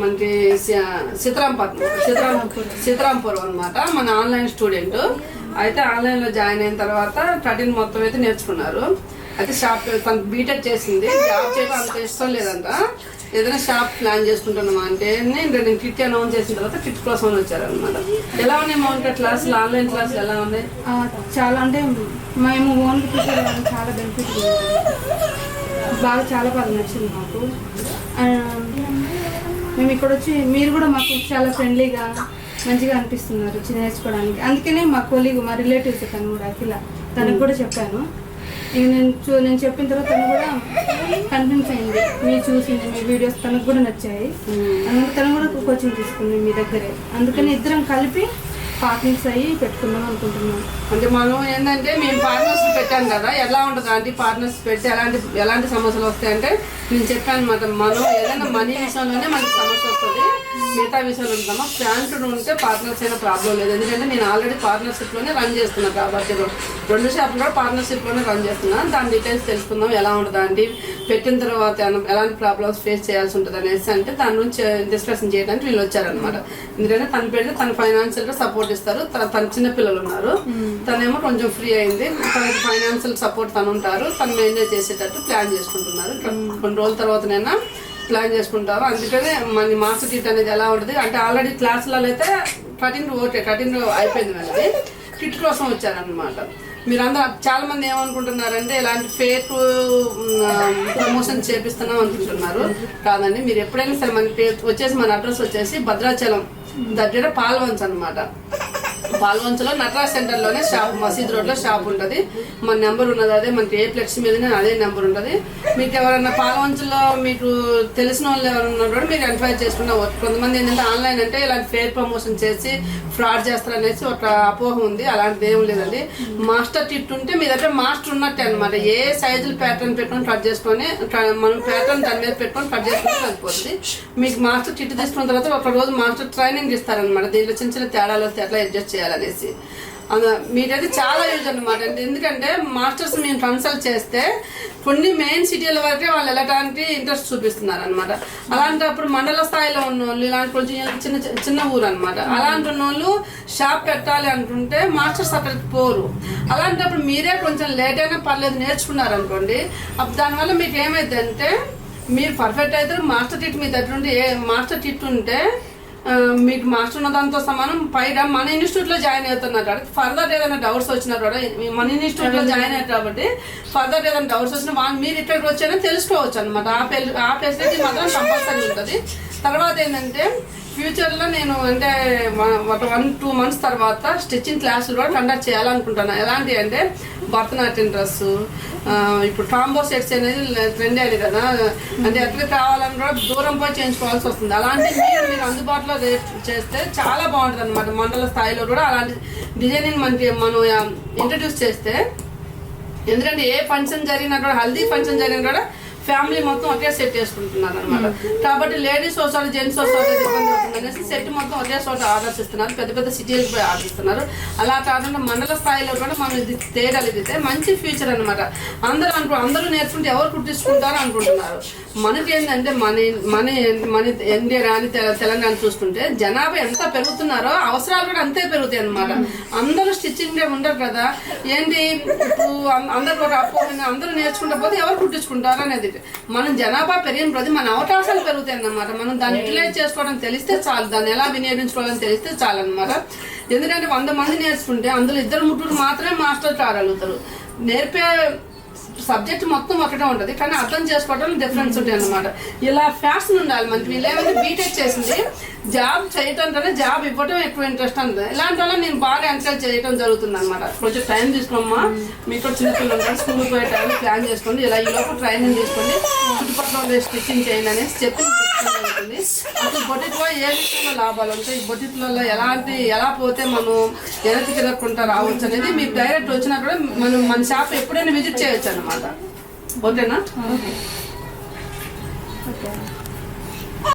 మనకి సీతారాంపట్నం సీతారాం సీతారాంపురం అనమాట మన ఆన్లైన్ స్టూడెంట్. అయితే ఆన్లైన్లో జాయిన్ అయిన తర్వాత కటింగ్ మొత్తం అయితే నేర్చుకున్నారు. అయితే షాప్ తనకు బీటెక్ చేసింది. జాబ్ చేయడం అంత ఇష్టం లేదంట. ఏదైనా షాప్ ప్లాన్ చేసుకుంటున్నామా అంటే నేను కిట్ అనౌన్స్ చేసిన తర్వాత కిట్ కోసం వచ్చారనమాట ఎలా ఉన్నాయి మౌంట క్లాసులు? ఆన్లైన్ క్లాసులు ఎలా ఉన్నాయి? చాలా అంటే మేము ఓన్ చాలా బెనిఫిట్. బాగా చాలా బాగా నచ్చింది మాకు. మేము ఇక్కడ వచ్చి మీరు కూడా మాకు చాలా ఫ్రెండ్లీగా మంచిగా అనిపిస్తున్నారు వచ్చి నేర్చుకోవడానికి. అందుకనే మా కొలీగ్ మా రిలేటివ్స్ తను కూడా అఖిల తనకు కూడా చెప్పాను. ఇక నేను చూ నేను చెప్పిన తర్వాత తను కూడా కన్విన్స్ అయింది. మీరు చూసింది మీ వీడియోస్ తనకు కూడా నచ్చాయి. అందుకు తను కూడా కోచింగ్ తీసుకుంది మీ దగ్గరే. అందుకని ఇద్దరం కలిపి పార్ట్నర్స్ అయ్యి పెట్టుకుందాం అనుకుంటున్నాం. అంటే మనం ఏంటంటే మేము పార్ట్నర్స్ పెట్టాం కదా ఎలా ఉంటుంది అంటే పార్ట్నర్స్ పెడితే ఎలాంటి ఎలాంటి సమస్యలు వస్తాయంటే నేను చెప్పాను అనమాట మనం ఏదైనా మనీ విషయంలోనే మనకి సమస్య వస్తుంది. మిగతా విషయాలు ఉంటామా ప్లాంట్ ఉంటే పార్ట్నర్స్ అయినా ప్రాబ్లం లేదు. ఎందుకంటే నేను ఆల్రెడీ పార్ట్నర్షిప్లోనే రన్ చేస్తున్నా కాబట్టి రెండు షాపులు కూడా పార్ట్నర్షిప్లోనే రన్ చేస్తున్నా. దాని డీటెయిల్స్ తెలుసుకుందాం ఎలా ఉంటుంది అంటే పెట్టిన తర్వాత ఎలాంటి ప్రాబ్లమ్స్ ఫేస్ చేయాల్సి ఉంటుంది అనేసి అంటే దాని నుంచి డిస్కషన్ చేయడానికి వీళ్ళు వచ్చారనమాట ఎందుకంటే తను పెడితే తన ఫైనాన్షియల్గా సపోర్ట్ ఇస్తారు. తన చిన్న పిల్లలు ఉన్నారు. తనేమో కొంచెం ఫ్రీ అయింది. తనకి ఫైనాన్షియల్ సపోర్ట్ తను ఉంటారు తను మేనేజ్ చేసేటట్టు ప్లాన్ చేసుకుంటున్నారు. కొన్ని రోజుల తర్వాతనైనా ప్లాన్ చేసుకుంటారు. అందుకనే మన మాస్టర్ కిట్ అనేది ఎలా ఉంటుంది? అంటే ఆల్రెడీ క్లాసులలో అయితే కటింగ్ ఓకే కటింగ్ అయిపోయింది మనకి కిట్ కోసం వచ్చారనమాట మీరందరూ చాలా మంది ఏమనుకుంటున్నారంటే ఇలాంటి ఫేక్ ప్రమోషన్ చేపిస్తున్నాం అనుకుంటున్నారు. కాదండి మీరు ఎప్పుడైనా సరే మన వచ్చేసి మన అడ్రస్ వచ్చేసి భద్రాచలం దగ్గర పాల్వంచ్ అనమాట పాల్వంచలో నటరాజ్ సెంటర్లోనే షాప్ మసీద్ రోడ్లో షాప్ ఉంటది. మన నెంబర్ ఉన్నది అదే మనకి ఏ ఫ్లెక్స్ మీదనే అదే నెంబర్ ఉంటది. మీకు ఎవరైనా పాల్వంచలో మీకు తెలిసిన వాళ్ళు ఎవరన్నా కూడా మీరు ఎంక్వైరీ చేసుకున్న కొంతమంది ఏంటంటే ఆన్లైన్ అంటే ఇలాంటి ఫేర్ ప్రమోషన్ చేసి ఫ్రాడ్ చేస్తారనేసి ఒక అపోహ ఉంది. అలాంటిది ఏం లేదండి. మాస్టర్ టిట్ ఉంటే మీ దగ్గర మాస్టర్ ఉన్నట్టే అనమాట ఏ సైజులు ప్యాటర్న్ పెట్టుకొని కట్ చేసుకొని మనం ప్యాటర్న్ దాని మీద పెట్టుకొని కట్ చేసుకొని సరిపోతుంది. మీకు మాస్టర్ టిట్ తీసుకున్న తర్వాత ఒక రోజు మాస్టర్ ట్రైనింగ్ ఇస్తారనమాట దీంట్లో చిన్న చిన్న తేడాలు వస్తే ఎట్లా అడ్జస్ట్ చేయాలనేసి. మీకైతే చాలా యూజ్ అనమాట ఎందుకంటే మాస్టర్స్ మేము కన్సల్ట్ చేస్తే కొన్ని మెయిన్ సిటీల వరకే వాళ్ళు వెళ్ళడానికి ఇంట్రెస్ట్ చూపిస్తున్నారు అనమాట అలాంటప్పుడు మండల స్థాయిలో ఉన్న వాళ్ళు ఇలాంటి కొంచెం చిన్న చిన్న ఊరు అనమాట అలాంటి ఉన్న వాళ్ళు షాప్ పెట్టాలి అనుకుంటే మాస్టర్స్ అక్కడికి పోరు. అలాంటప్పుడు మీరే కొంచెం లేట్ అయినా పర్లేదు నేర్చుకున్నారు అనుకోండి అప్పుడు దానివల్ల మీకు ఏమైందంటే మీరు పర్ఫెక్ట్ అయితే మాస్టర్ టిట్ మీ దగ్గర ఉంటే ఏ మాస్టర్ టిట్ ఉంటే మీకు మాస్టర్ ఉన్న దాంతో సమానం. పైగా మన ఇన్స్టిట్యూట్లో జాయిన్ అవుతున్నారు కాబట్టి ఫర్దర్ ఏదైనా డౌట్స్ వచ్చినా కూడా మన ఇన్స్టిట్యూట్లో జాయిన్ అయ్యారు కాబట్టి ఫర్దర్ ఏదైనా డౌట్స్ వచ్చినా వాళ్ళు మీరు ఇక్కడికి వచ్చారో తెలుసుకోవచ్చు అనమాట ఆ ఫెసిలిటీ మాత్రం కంపల్సరీ ఉంటుంది. తర్వాత ఏంటంటే ఫ్యూచర్లో నేను అంటే ఒక వన్ టూ మంత్స్ తర్వాత స్టిచ్చింగ్ క్లాసులు కూడా కండక్ట్ చేయాలనుకుంటున్నాను ఎలాంటి అంటే భరతనాట్యం డ్రెస్ ఇప్పుడు కాంబో సెట్స్ అనేది ట్రెండ్ అయ్యేది కదా. అంటే ఎక్కడ కావాలని కూడా దూరం పోయి చేయించుకోవాల్సి వస్తుంది. అలాంటి మీరు మీరు అందుబాటులో చేస్తే చాలా బాగుంటుంది అనమాట మండల స్థాయిలో కూడా అలాంటి డిజైనింగ్ మనకి మనం ఇంట్రడ్యూస్ చేస్తే. ఎందుకంటే ఏ ఫంక్షన్ జరిగినా కూడా హల్దీ ఫంక్షన్ జరిగినా కూడా ఫ్యామిలీ మొత్తం ఒకే సెట్ వేసుకుంటున్నారు అనమాట కాబట్టి లేడీస్ ఒకసారి జెంట్స్ ఒకసారి ఇబ్బంది అవుతుంది అనేసి సెట్ మొత్తం ఒకే చోట ఆర్డర్స్ ఇస్తున్నారు. పెద్ద పెద్ద సిటీలకు పోయి ఆర్డర్ ఇస్తున్నారు. అలా కాకుండా మండల స్థాయిలో కూడా మనం ఇది తేగలిగితే మంచి ఫ్యూచర్ అనమాట అందరూ అనుకు అందరూ నేర్చుకుంటే ఎవరు కుట్టించుకుంటారు అనుకుంటున్నారు. మనకి ఏంటంటే మన మన మన ఇండియా కానీ తెల- తెలంగాణ చూసుకుంటే జనాభా ఎంత పెరుగుతున్నారో అవసరాలు కూడా అంతే పెరుగుతాయి అనమాట అందరూ స్టిచ్చింగ్ ఉండరు కదా. ఏంటి? ఇప్పుడు అందరూ ఒక అపోహ అందరూ నేర్చుకుంటే పోతే ఎవరు కుట్టించుకుంటారు అనేది. మనం జనాభా పెరిగిన ప్రతి మన అవకాశాలు పెరుగుతాయి అన్నమాట. మనం దాన్ని యూటిలైజ్ చేసుకోవడం తెలిస్తే చాలు. దాన్ని ఎలా వినియోగించుకోవాలని తెలిస్తే చాలు అనమాట ఎందుకంటే వంద మంది నేర్చుకుంటే అందులో ఇద్దరు ముగ్గురు మాత్రమే మాస్టర్ కాగలుగుతారు. నేర్పే సబ్జెక్ట్ మొత్తం ఒకటే ఉంటుంది కానీ అర్థం చేసుకోవడం డిఫరెన్స్ ఉంటాయి అనమాట ఇలా ఫ్యాషన్ ఉండాలి మనకి వీళ్ళు బీటెక్ చేసింది జాబ్ చేయటం కన్నా జాబ్ ఇవ్వడం ఎక్కువ ఇంట్రెస్ట్ ఉంటుంది ఇలాంటి వల్ల నేను బాగా ఎంకరేజ్ చేయడం జరుగుతుంది అనమాట కొంచెం టైం తీసుకోమ్మా. మీకు కూడా చిన్నపిల్లలు ఉంటారు స్కూల్ పోయే టైం ప్లాన్ చేసుకోండి. ఇలా ఈ లోపు ట్రైనింగ్ తీసుకోండి. చుట్టుపక్కల స్టిచ్చింగ్ చేయండి అనేసి చెప్పి అసలు బొటిక్లో ఏ విషయంలో లాభాలు ఉంటాయి? ఈ బొటిక్లలో ఎలాంటి ఎలా పోతే మనం వెనక్కి తిరగకుండా రావచ్చు అనేది మీకు డైరెక్ట్ వచ్చినా కూడా మనం మన షాప్ ఎప్పుడైనా విజిట్ చేయొచ్చు అనమాట ఓకేనా ఓకే.